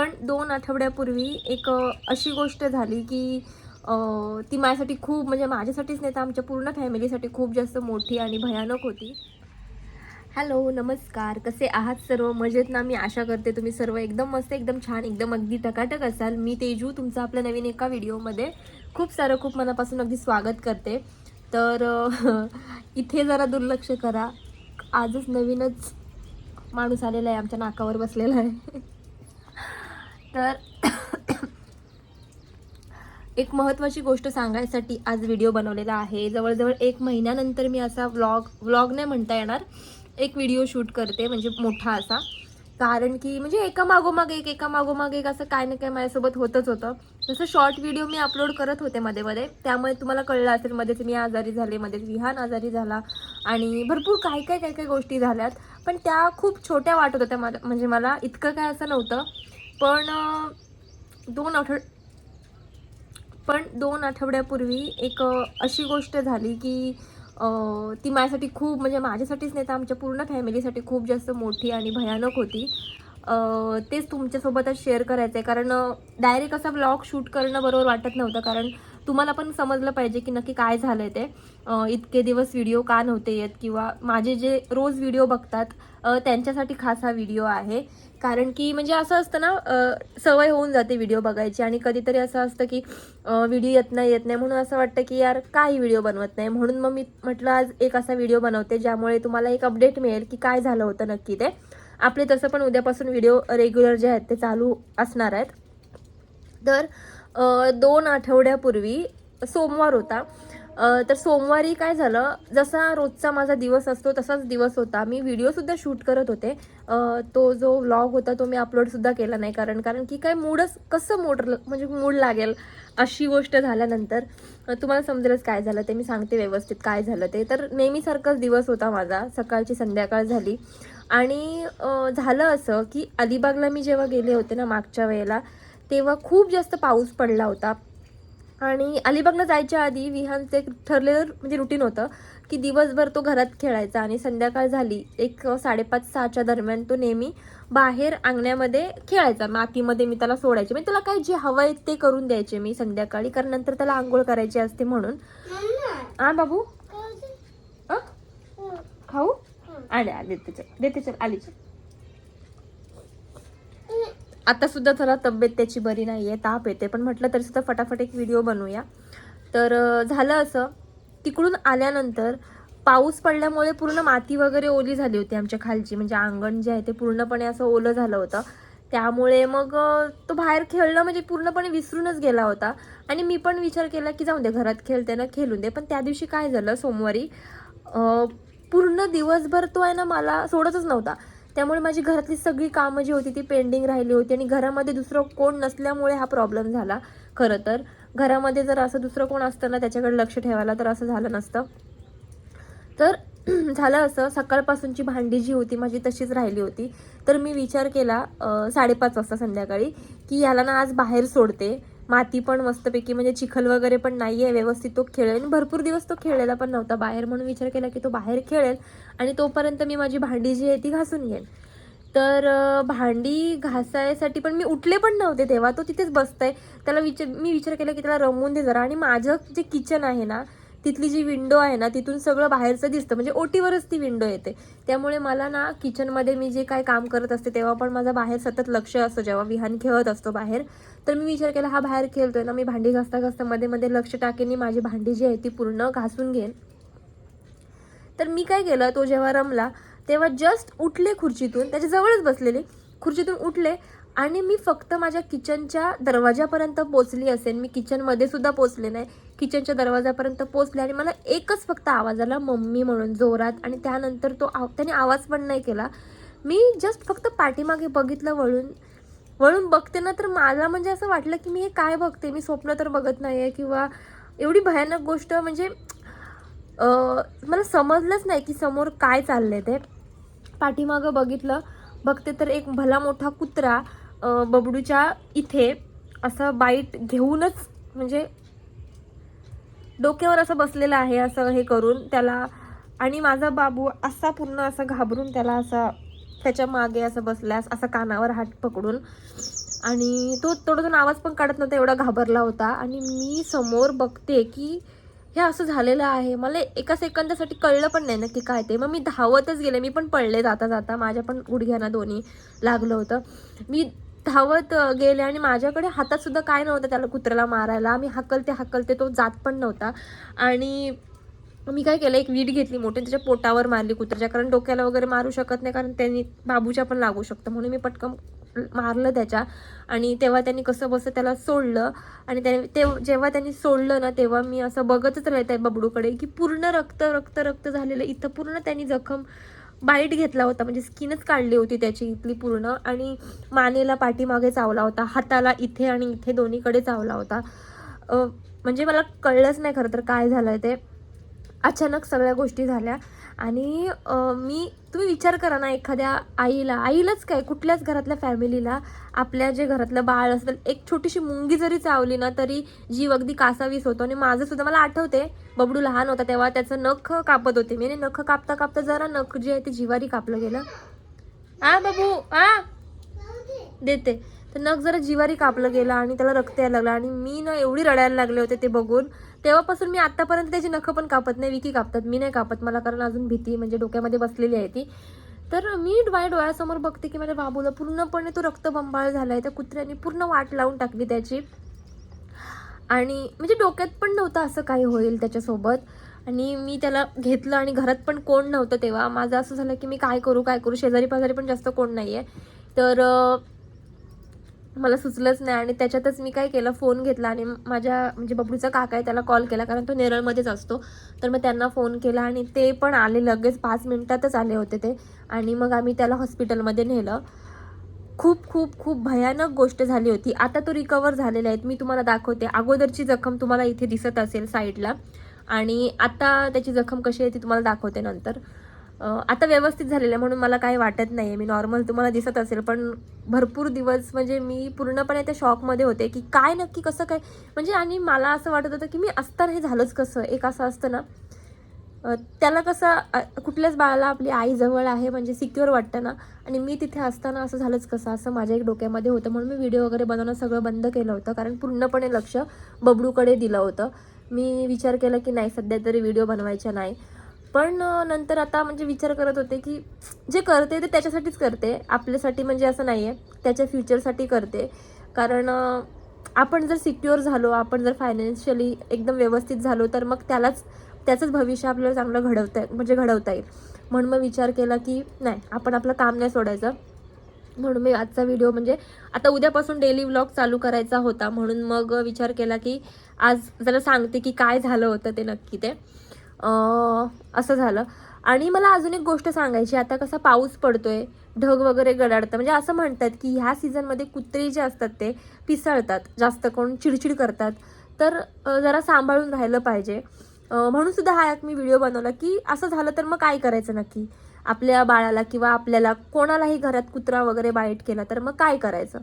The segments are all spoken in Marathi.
पण दोन आठवड्यापूर्वी एक अशी गोष्ट झाली की ती माझ्यासाठी खूप म्हणजे माझ्यासाठीच नाही तर आमच्या पूर्ण फॅमिलीसाठी खूप जास्त मोठी आणि भयानक होती. हॅलो नमस्कार. कसे आहात सर्व? मजेत ना? मी आशा करते तुम्ही सर्व एकदम मस्त एकदम छान एकदम अगदी टकाटक असाल. मी तेजू तुमचं आपल्या नवीन एका व्हिडिओमध्ये खूप सारं खूप मनापासून अगदी स्वागत करते. तर इथे जरा दुर्लक्ष करा. आजच नवीनच माणूस आलेला आहे आमच्या नाकावर बसलेला आहे. तर एक महत्त्वाची गोष्ट सांगायसाठी आज व्हिडिओ बनवलेला आहे. जवळजवळ एक महिन्यानंतर मी असा व्लॉग व्लॉग नाही म्हणता येणार एक व्हिडिओ शूट करते म्हणजे मोठा असा. कारण की म्हणजे एका मागोमाग एक एका मागोमाग एक असं काय ना काय माझ्यासोबत होतच होतं. जसं शॉर्ट व्हिडिओ मी अपलोड करत होते मध्ये मध्ये. त्यामुळे तुम्हाला कळलं असेल मध्येच मी आजारी झाले मध्येच विहान आजारी झाला. आणि भरपूर काय काय काय काय गोष्टी झाल्यात. पण त्या खूप छोट्या वाटत होत्या मला म्हणजे मला इतकं काय असं नव्हतं. पण दोन आठव पण दोन आठवड्यापूर्वी एक अशी गोष्ट झाली की ती माझ्यासाठी खूप म्हणजे माझ्यासाठीच नाही तर आमच्या पूर्ण फॅमिलीसाठी खूप जास्त मोठी आणि भयानक होती. तेच तुमच्यासोबतच शेअर करायचं आहे कारण डायरेक्ट असा ब्लॉग शूट करणं बरोबर वाटत नव्हतं. कारण तुम्हाला पण समजलं पाहिजे की नक्की काय झालं आहे ते इतके दिवस व्हिडिओ का नव्हते येत किंवा माझे जे रोज व्हिडिओ बघतात त्यांच्यासाठी खास हा व्हिडिओ आहे. कारण की म्हणजे असं असतं ना सवय होऊन जाते व्हिडिओ बघायची आणि कधीतरी असं असतं की व्हिडिओ येत नाही येत नाही म्हणून असं वाटतं की यार काही व्हिडिओ बनवत नाही. म्हणून मग मी म्हटलं आज एक असा व्हिडिओ बनवते ज्यामुळे तुम्हाला एक अपडेट मिळेल की काय झालं होतं नक्की ते. आपले तसं पण उद्यापासून व्हिडिओ रेग्युलर जे आहेत ते चालू असणार आहेत. तर दोन आठवड्यापूर्वी सोमवार होता. तर सोमवारी काय झालं जसा रोजचा माझा दिवस असतो तसाच दिवस होता. मी व्हिडिओसुद्धा शूट करत होते. तो जो व्लॉग होता तो मी अपलोडसुद्धा केला नाही. कारण कारण की काय मूडच कसं मूड म्हणजे मूड लागेल अशी गोष्ट झाल्यानंतर तुम्हाला समजेलच काय झालं ते. मी सांगते व्यवस्थित काय झालं ते. तर नेहमीसारखाच दिवस होता माझा. सकाळची संध्याकाळ झाली. आणि झालं असं की अलिबागला मी जेव्हा गेले होते ना मागच्या वेळेला तेव्हा खूप जास्त पाऊस पडला होता. आणि अलिबागला जायच्या आधी विहानचं एक ठरलेलं म्हणजे रुटीन होतं की दिवसभर तो घरात खेळायचा आणि संध्याकाळ झाली एक साडेपाच सहाच्या दरम्यान तो नेहमी बाहेर अंगण्यामध्ये खेळायचा. मातीमध्ये मी त्याला सोडायचे. म्हणजे त्याला काय जे हवं आहे ते करून द्यायचे मी संध्याकाळी कारण नंतर त्याला आंघोळ करायची असते म्हणून. हा बाबू? खाऊ आले आले देते चल देते चल आली चल. आता सुद्धा थोडा तब्येत त्याची बरी नाही आहे ताप येते पण म्हटलं तरी सुद्धा फटाफट एक व्हिडिओ बनवूया. तर झालं असं तिकडून आल्यानंतर पाऊस पडल्यामुळे पूर्ण माती वगैरे ओली झाली होती आमच्या खालची म्हणजे अंगण जे आहे ते पूर्णपणे असं ओलं झालं होतं. त्यामुळे मग तो बाहेर खेळणं म्हणजे पूर्णपणे विसरूनच गेला होता. आणि मी पण विचार केला की जाऊ दे घरात खेळते ना खेळून दे. पण त्या दिवशी काय झालं सोमवारी पूर्ण दिवसभर तो आहे ना मला सोडतच नव्हता. त्यामुळे माझी घरातली सगळी कामं जी होती ती पेंडिंग राहिली होती आणि घरामध्ये दुसरं कोण नसल्यामुळे हा प्रॉब्लेम झाला खरं तर. घरामध्ये जर असं दुसरं कोण असतं ना त्याच्याकडे लक्ष ठेवायला तर असं झालं नसतं. तर झालं असं. सकाळपासूनची भांडी जी होती माझी तशीच राहिली होती. तर मी विचार केला साडेपाच वाजता संध्याकाळी की याला ना आज बाहेर सोडते. माती पण मस्तपैकी म्हणजे चिखल वगैरे पण नाही आहे व्यवस्थित तो खेळेल. आणि भरपूर दिवस तो खेळलेला पण नव्हता बाहेर म्हणून विचार केला की तो बाहेर खेळेल. आणि तोपर्यंत मी माझी भांडी जी आहे ती घासून घेईन. तर भांडी घासायसाठी पण मी उठले पण नव्हते तेव्हा तो तिथेच बसतंय. त्याला विचार मी विचार केला की त्याला रमवून दे जरा. आणि माझं जे किचन आहे ना तिथली जी विंडो आहे ना तिथून सगळं बाहेरचं दिसतं. म्हणजे ओटीवरच ती विंडो येते. त्यामुळे मला ना किचनमध्ये मी जे काय काम करत असते तेव्हा पण माझं बाहेर सतत लक्ष असतं. जेव्हा विहान खेळत असतो बाहेर तर मी विचार केला हा बाहेर खेळतोय ना मी भांडी घासता घासता मध्ये मध्ये लक्ष टाकेन. मी माझी भांडी जी आहे ती पूर्ण घासून घेईन. तर मी काय केलं तो जेव्हा रमला तेव्हा जस्ट उठले खुर्चीतून त्याच्याजवळच बसलेली बसलेले. खुर्चीतून उठले आणि मी फक्त माझ्या किचनच्या दरवाजापर्यंत पोचली असेल मी किचनमध्ये सुद्धा पोचले नाही. किचनच्या दरवाजापर्यंत पोचले आणि मला एकच फक्त आवाज आला मम्मी म्हणून जोरात आणि त्यानंतर तो आव त्याने आवाज पण नाही केला. मी जस्ट फक्त पाठीमागे बघितलं वळून. वळून बघते ना तर मला म्हणजे असं वाटलं की मी हे काय बघते? मी स्वप्न तर बघत नाही आहे किंवा एवढी भयानक गोष्ट म्हणजे मला समजलंच नाही की समोर काय चाललंय ते. पाठीमागं बघितलं बघते तर एक भला मोठा कुत्रा बबडूच्या इथे असं बाईट घेऊनच म्हणजे डोक्यावर असं बसलेलं आहे असं हे करून त्याला आणि माझा बाबू असा पूर्ण असा घाबरून त्याला असा त्याच्यामागे असं बसल्यास असा कानावर हात पकडून आणि तो थोडं आवाज पण काढत नव्हता एवढा घाबरला होता. आणि मी समोर बघते की हे असं झालेलं आहे. मला एका सेकंदासाठी कळलं पण नाही नक्की काय ते. मग मी धावतच गेले. मी पण पडले जाता जाता. माझ्या पण गुडघ्यांना दोन्ही लागलं होतं. मी धावत गेले आणि माझ्याकडे हातात सुद्धा काय नव्हतं त्याला कुत्र्याला मारायला. मी हकलते हकलते तो जात पण नव्हता. आणि मी काय केलं? एक वीट घेतली मोठी त्याच्या पोटावर मारली कुत्र्याच्या. कारण डोक्याला वगैरे मारू शकत नाही. कारण त्यांनी बाबूच्या पण लागू शकतं. म्हणून मी पटकन मारलं त्याच्या. आणि तेव्हा त्यांनी कसं बसं त्याला सोडलं. आणि त्याने ते जेव्हा त्यांनी सोडलं ना तेव्हा मी असं बघतच राहत आहे बबडूकडे की पूर्ण रक्त रक्त रक्त झालेलं इथं पूर्ण त्यांनी जखम बाईट घेतला होता. म्हणजे स्किनच काढली होती त्याची इथली पूर्ण. आणि मानेला पाठीमागे चावला होता. हाताला इथे आणि इथे दोन्हीकडे चावला होता. म्हणजे मला कळलंच नाही खरं तर काय झालं ते. अचानक सगळ्या गोष्टी झाल्या. आणि मी तुम्ही विचार करा ना एखाद्या आईला. आईलाच काय कुठल्याच घरातल्या फॅमिलीला आपल्या जे घरातलं बाळ असेल एक छोटीशी मुंगी जरी चावली ना तरी जीव अगदी कासावीस होतो. आणि माझं सुद्धा मला आठवते बबडू लहान होता तेव्हा त्याचं नख कापत होते मी. नख कापता कापता जरा नख जे आहे ते जिवारी कापलं गेलं. आ बाबू आ! देते. तर नख जरा जिवारी कापलं गेलं आणि त्याला रक्त यायला लागलं. आणि मी ना एवढी रडायला लागले होते ते बघून. तेव्हापासून मी आत्तापर्यंत त्याची नखं पण कापत नाही विकी कापतात मी नाही कापत. मला कारण अजून भीती म्हणजे डोक्यामध्ये बसलेली आहे ती. तर मी माझ्या डोळ्यासमोर बघते की माझ्या बाबूला पूर्णपणे तो रक्तबंबाळ आहे त्या कुत्र्याने पूर्ण वाट लावून टाकली त्याची. आणि म्हणजे डोक्यात पण नव्हतं असं काही होईल त्याच्यासोबत. आणि मी त्याला घेतलं आणि घरात पण कोण नव्हतं तेव्हा. माझं असं झालं की मी काय करू काय करू? शेजारी पाजारी पण जास्त कोण नाही आहे तर मला सुचलंच नाही आणि त्याच्यातच मी काय केलं फोन घेतला आणि माझ्या म्हणजे बबडूचा काका आहे त्याला कॉल केला कारण तो नेरळमध्येच असतो. तर मग त्यांना फोन केला आणि ते पण आले लगेच पाच मिनटातच आले होते ते. आणि मग आम्ही त्याला हॉस्पिटलमध्ये नेलं. खूप खूप खूप भयानक गोष्ट झाली होती. आता तो रिकवर झालेला आहे. मी तुम्हाला दाखवते. अगोदरची जखम तुम्हाला इथे दिसत असेल साईडला आणि आता त्याची जखम कशी आहे ती तुम्हाला दाखवते नंतर. आता व्यवस्थित झालेलं आहे म्हणून मला काही वाटत नाही आहे मी नॉर्मल तुम्हाला दिसत असेल पण भरपूर दिवस म्हणजे मी पूर्णपणे त्या शॉकमध्ये होते की काय नक्की कसं काय? म्हणजे आणि मला असं वाटत होतं की मी असताना हे झालंच कसं? एक असं असतं ना. त्याला कसं कुठल्याच बाळाला आपली आई जवळ आहे म्हणजे सिक्युअर वाटतं ना. आणि मी तिथे असताना असं झालंच कसं? असं माझ्या एक डोक्यामध्ये होतं. म्हणून मी व्हिडिओ वगैरे बनवणं सगळं बंद केलं होतं. कारण पूर्णपणे लक्ष बबडूकडे दिलं होतं. मी विचार केला की नाही सध्या तरी व्हिडिओ बनवायचा नाही. पण नंतर आता म्हणजे विचार करत होते की जे करते ते त्याच्यासाठीच करते. आपल्यासाठी म्हणजे असं नाही आहे त्याच्या फ्युचरसाठी करते. कारण आपण जर सिक्युअर झालो आपण जर फायनान्शियली एकदम व्यवस्थित झालो तर मग त्यालाच त्याचंच भविष्य आपल्याला चांगलं घडवता म्हणजे घडवता येईल. म्हणून मग विचार केला की नाही आपण आपलं काम नाही सोडायचं. म्हणून मी आजचा व्हिडिओ म्हणजे आता उद्यापासून डेली व्लॉग चालू करायचा होता. म्हणून मग विचार केला की आज जरा सांगते की काय झालं होतं ते नक्की ते. असं झालं. आणि मला अजून एक गोष्ट सांगायची आता कसा पाऊस पडतोय ढग वगैरे गडाडतं म्हणजे असं म्हणतात की ह्या सीझनमध्ये कुत्रे जे असतात ते पिसळतात. जास्त करून चिडचिड करतात. तर जरा सांभाळून राहिलं पाहिजे. म्हणून सुद्धा हा एक मी व्हिडिओ बनवला की असं झालं तर मग काय करायचं नक्की? आपल्या बाळाला किंवा आपल्याला कोणालाही घरात कुत्रा वगैरे बाईट केला तर मग काय करायचं?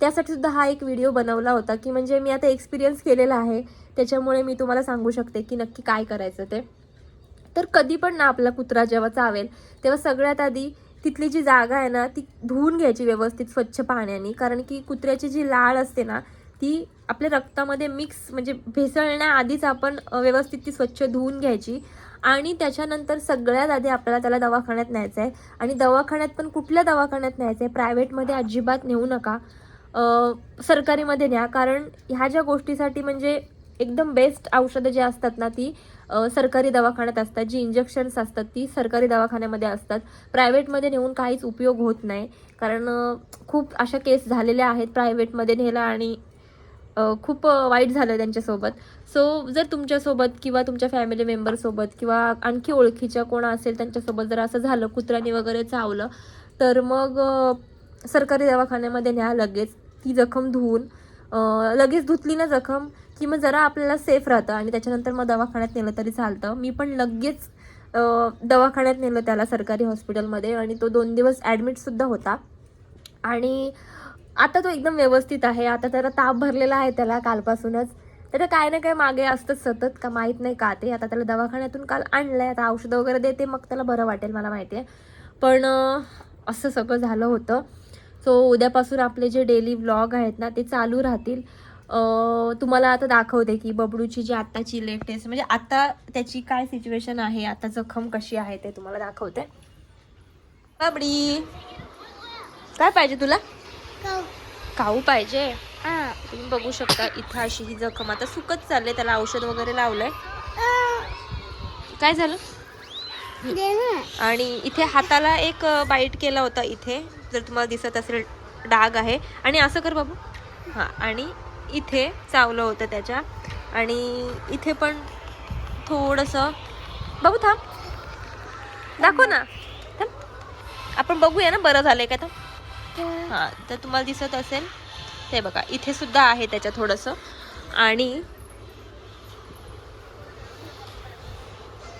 त्यासाठी सुद्धा हा एक व्हिडिओ बनवला होता की म्हणजे मी आता एक्सपिरियन्स केलेला आहे. त्याच्यामुळे मी तुम्हाला सांगू शकते की नक्की काय करायचं ते. तर कधी पण ना आपला कुत्रा जेव्हा चावेल तेव्हा सगळ्यात आधी तिथली जी जागा आहे ना ती धुवून घ्यायची व्यवस्थित स्वच्छ पाण्याने. कारण की कुत्र्याची जी लाळ असते ना ती आपल्या रक्तामध्ये मिक्स म्हणजे भेसळण्याआधीच आपण व्यवस्थित ती स्वच्छ धुवून घ्यायची. आणि त्याच्यानंतर सगळ्यात आधी आपल्याला त्याला दवाखान्यात न्यायचं आहे. आणि दवाखान्यात पण कुठल्या दवाखान्यात न्यायचं आहे प्रायव्हेटमध्ये अजिबात नेऊ नका. सरकारीमध्ये न्या. कारण ह्या ज्या गोष्टीसाठी म्हणजे एकदम बेस्ट औषधं जी असतात ना ती सरकारी दवाखान्यात असतात जी इंजेक्शन्स असतात ती सरकारी दवाखान्यामध्ये असतात. प्रायव्हेटमध्ये नेऊन काहीच उपयोग होत नाही. कारण खूप अशा केस झालेल्या आहेत प्रायव्हेटमध्ये नेला आणि खूप वाईट झालं त्यांच्यासोबत. सो जर तुमच्यासोबत किंवा तुमच्या फॅमिली मेंबरसोबत किंवा आणखी ओळखीच्या कोण असेल त्यांच्यासोबत जर असं झालं कुत्र्याने वगैरे चावलं तर मग सरकारी दवाखान्यामध्ये न्या लगेच. ती जखम धुवून लगेच धुतली ना जखम की मग जरा आपल्याला सेफ राहतं आणि त्याच्यानंतर मग दवाखान्यात नेलं तरी चालतं. मी पण लगेच दवाखान्यात नेलं त्याला सरकारी हॉस्पिटलमध्ये आणि तो दोन दिवस ॲडमिटसुद्धा होता. आणि आता तो एकदम व्यवस्थित आहे. आता त्याला ताप भरलेला आहे त्याला कालपासूनच. तर काय ना काय मागे असतंच सतत का माहीत नाही का ते. आता त्याला दवाखान्यातून काल आणलं आहे आता औषधं वगैरे देते मग त्याला बरं वाटेल मला माहिती आहे. पण असं सगळं झालं होतं. सो उद्यापासून आपले जे डेली व्लॉग आहेत ना ते चालू राहतील. तुम्हाला आता दाखवते की बबडूची जी आत्ताची लेटेस्ट म्हणजे आता त्याची काय सिच्युएशन आहे आता जखम कशी आहे ते तुम्हाला दाखवते. बबडी काय पाहिजे तुला? काऊ पाहिजे? तुम्ही बघू शकता इथं अशी ही जखम. आता सुकत चालले त्याला औषध वगैरे लावलंय. काय झालं? आणि इथे हाताला एक बाईट केला होता इथे. जर तुम्हाला दिसत असेल डाग आहे. आणि असं कर बाबू. हां आणि इथे चावलं होतं त्याच्या. आणि इथे पण थोडंसं बघू थांब. दाखव ना. थांब. आपण बघूया ना बरं झालंय का तर हां तर तुम्हाला दिसत असेल. ते बघा इथे सुद्धा आहे त्याच्या थोडंसं. आणि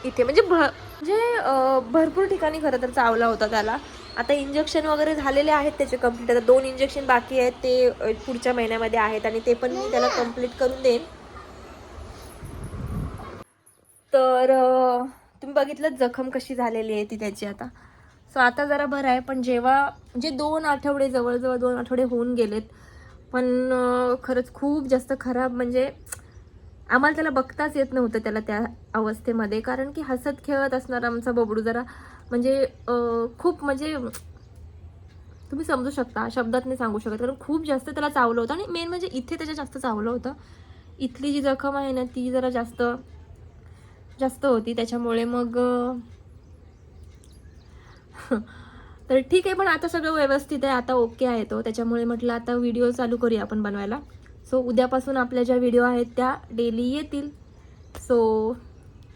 इथे म्हणजे भ म्हणजे भरपूर ठिकाणी खरं तर चावला होता त्याला. आता इंजेक्शन वगैरे झालेले आहेत त्याचे कंप्लीट आता दोन इंजेक्शन बाकी आहेत ते पुढच्या महिन्यामध्ये आहेत आणि ते पण मी त्याला कंप्लीट करून देईन. तर तुम्ही बघितलं जखम कशी झालेली आहे ती त्याची आता. सो आता जरा बरं आहे पण जेव्हा जे दोन आठवडे जवळजवळ दोन आठवडे होऊन गेलेत. पण खरंच खूप जास्त खराब म्हणजे आम्हाला त्याला बघताच येत नव्हतं त्याला त्या अवस्थेमध्ये. कारण की हसत खेळत असणार आमचा बबडू जरा म्हणजे खूप म्हणजे तुम्ही समजू शकता शब्दात नाही सांगू शकत. कारण खूप जास्त त्याला चावलं होतं आणि मेन म्हणजे इथे त्याच्या जास्त चावलं होतं. इथली जी जखम आहे ना ती जरा जास्त जास्त होती. त्याच्यामुळे मग तर ठीक आहे पण आता सगळं व्यवस्थित आहे. आता ओके आहे तो. त्याच्यामुळे म्हटलं आता व्हिडिओ चालू करूया आपण बनवायला. सो उद्यापासून आपल्या ज्या व्हिडिओ आहेत त्या डेली येतील. सो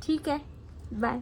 ठीक आहे. बाय.